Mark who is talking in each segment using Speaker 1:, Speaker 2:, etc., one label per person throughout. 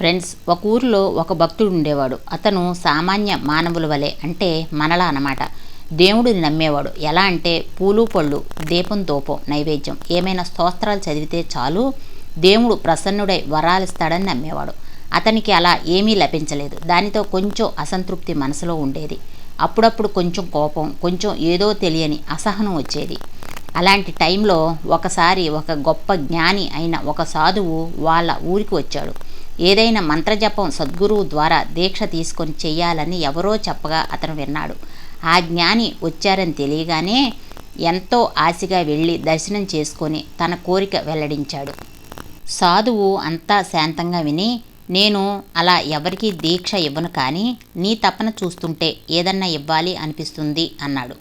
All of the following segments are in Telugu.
Speaker 1: ఫ్రెండ్స్ ఒక ఊరిలో ఒక భక్తుడు ఉండేవాడు. అతను సామాన్య మానవుల వలె అంటే మనలా అన్నమాట. దేవుడిని నమ్మేవాడు. ఎలా అంటే పూలు పళ్ళు దీపం తోపం నైవేద్యం. ఏమైనా స్తోత్రాలు చదివితే చాలు దేవుడు ప్రసన్నుడై వరాలిస్తాడని నమ్మేవాడు. అతనికి అలా ఏమీ లభించలేదు. దానితో కొంచెం అసంతృప్తి మనసులో ఉండేది. అప్పుడప్పుడు కొంచెం కోపం కొంచెం ఏదో తెలియని అసహనం వచ్చేది. అలాంటి టైంలో ఒకసారి ఒక గొప్ప జ్ఞాని అయిన ఒక సాధువు వాళ్ళ ఊరికి వచ్చాడు. ఏదైనా మంత్రజపం సద్గురువు ద్వారా దీక్ష తీసుకొని చేయాలని ఎవరో చెప్పగా అతను విన్నాడు. ఆ జ్ఞాని వచ్చారని తెలియగానే ఎంతో ఆశగా వెళ్ళి దర్శనం చేసుకొని తన కోరిక వెల్లడించాడు. సాధువు అంతా శాంతంగా విని నేను అలా ఎవరికీ దీక్ష ఇవ్వను కానీ నీ తపన చూస్తుంటే ఏదన్నా ఇవ్వాలి అనిపిస్తుంది అన్నాడు.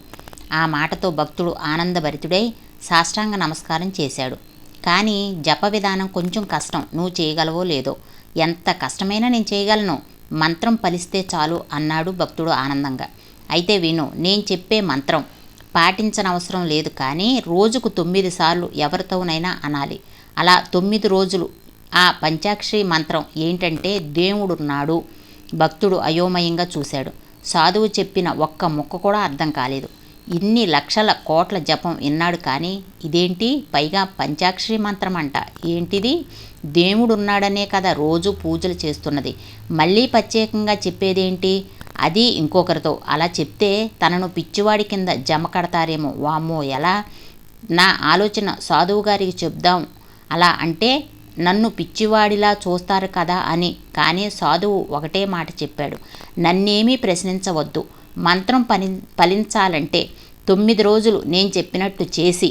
Speaker 1: ఆ మాటతో భక్తుడు ఆనందభరితుడై సాష్టాంగ నమస్కారం చేశాడు. కానీ జప విధానం కొంచెం కష్టం. నువ్వు చేయగలవో లేదో. ఎంత కష్టమైనా నేను చేయగలను. మంత్రం ఫలిస్తే చాలు అన్నాడు భక్తుడు ఆనందంగా. అయితే విను నేను చెప్పే మంత్రం పాటించనవసరం లేదు కానీ రోజుకు తొమ్మిది సార్లు ఎవరితోనైనా అనాలి. అలా తొమ్మిది రోజులు. ఆ పంచాక్షరి మంత్రం ఏంటంటే దేవుడున్నాడు. భక్తుడు అయోమయంగా చూశాడు. సాధువు చెప్పిన ఒక్క ముక్క కూడా అర్థం కాలేదు. ఇన్ని లక్షల కోట్ల జపం విన్నాడు కానీ ఇదేంటి? పైగా పంచాక్షరి మంత్రం అంట ఏంటిది? దేవుడున్నాడనే కదా రోజు పూజలు చేస్తున్నది. మళ్ళీ ప్రత్యేకంగా చెప్పేదేంటి? అది ఇంకొకరితో. అలా చెప్తే తనను పిచ్చివాడి కింద జమ కడతారేమో. వామ్మో ఎలా? నా ఆలోచన సాధువు గారికి చెప్దాం. అలా అంటే నన్ను పిచ్చివాడిలా చూస్తారు కదా అని. కానీ సాధువు ఒకటే మాట చెప్పాడు. నన్నేమీ ప్రశ్నించవద్దు. మంత్రం పని ఫలించాలంటే తొమ్మిది రోజులు నేను చెప్పినట్టు చేసి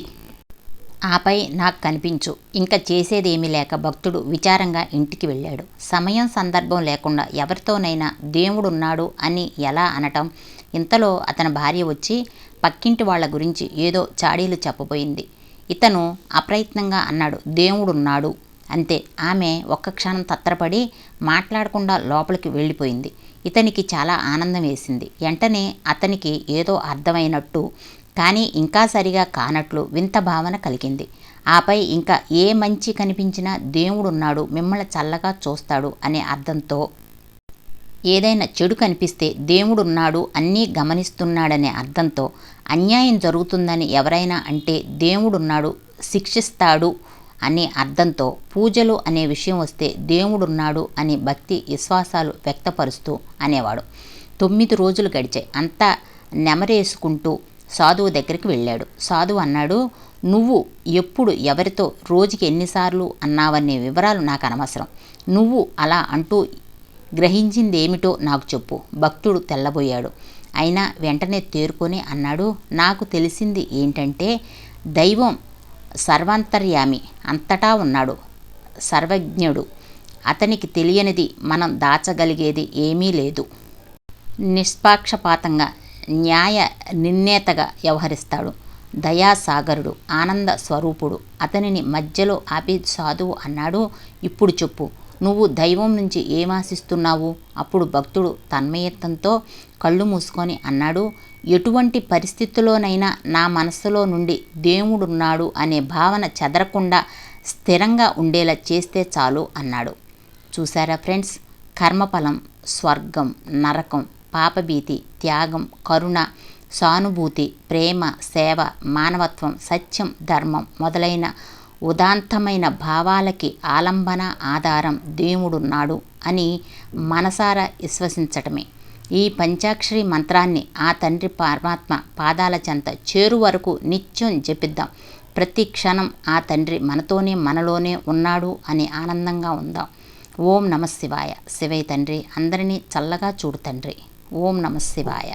Speaker 1: ఆపై నాకు కనిపించు. ఇంకా చేసేదేమీ లేక భక్తుడు విచారంగా ఇంటికి వెళ్ళాడు. సమయం సందర్భం లేకుండా ఎవరితోనైనా దేవుడున్నాడు అని ఎలా అనటం? ఇంతలో అతని భార్య వచ్చి పక్కింటి వాళ్ళ గురించి ఏదో చాడీలు చెప్పబోయింది. ఇతను అప్రయత్నంగా అన్నాడు దేవుడున్నాడు అంతే. ఆమె ఒక్క క్షణం తత్తరపడి మాట్లాడకుండా లోపలికి వెళ్ళిపోయింది. ఇతనికి చాలా ఆనందం వేసింది. వెంటనే అతనికి ఏదో అర్థమైనట్టు కానీ ఇంకా సరిగా కానట్లు వింత భావన కలిగింది. ఆపై ఇంకా ఏ మంచి కనిపించినా దేవుడున్నాడు మిమ్మల్ని చల్లగా చూస్తాడు అనే అర్థంతో ఏదైనా చెడు కనిపిస్తే దేవుడున్నాడు అన్నీ గమనిస్తున్నాడనే అర్థంతో అన్యాయం జరుగుతుందని ఎవరైనా అంటే దేవుడున్నాడు శిక్షిస్తాడు అనే అర్థంతో పూజలు అనే విషయం వస్తే దేవుడున్నాడు అని భక్తి విశ్వాసాలు వ్యక్తపరుస్తూ అనేవాడు. తొమ్మిది రోజులు గడిచాయి. అంతా నెమరేసుకుంటూ సాధువు దగ్గరికి వెళ్ళాడు. సాధువు అన్నాడు నువ్వు ఎప్పుడు ఎవరితో రోజుకి ఎన్నిసార్లు అన్నావనే వివరాలు నాకు అనవసరం. నువ్వు అలా అంటూ గ్రహించిందేమిటో నాకు చెప్పు భక్తుడు తెల్లబోయాడు. అయినా వెంటనే తేరుకొని అన్నాడు నాకు తెలిసింది ఏంటంటే దైవం సర్వాంతర్యామి అంతటా ఉన్నాడు. సర్వజ్ఞుడు. అతనికి తెలియనిది మనం దాచగలిగేది ఏమీ లేదు. నిష్పాక్షపాతంగా న్యాయ నిర్ణేతగా వ్యవహరిస్తాడు. దయాసాగరుడు ఆనంద స్వరూపుడు. అతనిని మధ్యలో ఆపి సాధువు అన్నాడు. ఇప్పుడు చెప్పు. నువ్వు దైవం నుంచి ఏమాశిస్తున్నావు అప్పుడు భక్తుడు తన్మయత్వంతో కళ్ళు మూసుకొని అన్నాడు ఎటువంటి పరిస్థితుల్లోనైనా నా మనస్సులో నుండి దేవుడున్నాడు అనే భావన చెదరకుండా స్థిరంగా ఉండేలా చేస్తే చాలు అన్నాడు. చూసారా ఫ్రెండ్స్? కర్మఫలం స్వర్గం నరకం పాపభీతి త్యాగం కరుణ సానుభూతి ప్రేమ సేవ మానవత్వం సత్యం ధర్మం మొదలైన ఉదాంతమైన భావాలకి ఆలంబన ఆధారం దేవుడున్నాడు అని మనసారా విశ్వసించటమే. ఈ పంచాక్షరి మంత్రాన్ని ఆ తండ్రి పరమాత్మ పాదాల చెంత చేరు వరకు నిత్యం జపిద్దాం. ప్రతి క్షణం ఆ తండ్రి మనతోనే మనలోనే ఉన్నాడు అని ఆనందంగా ఉందాం. ఓం నమ శివాయ. తండ్రి అందరినీ చల్లగా చూడు తండ్రి. ఓం నమ శివాయ.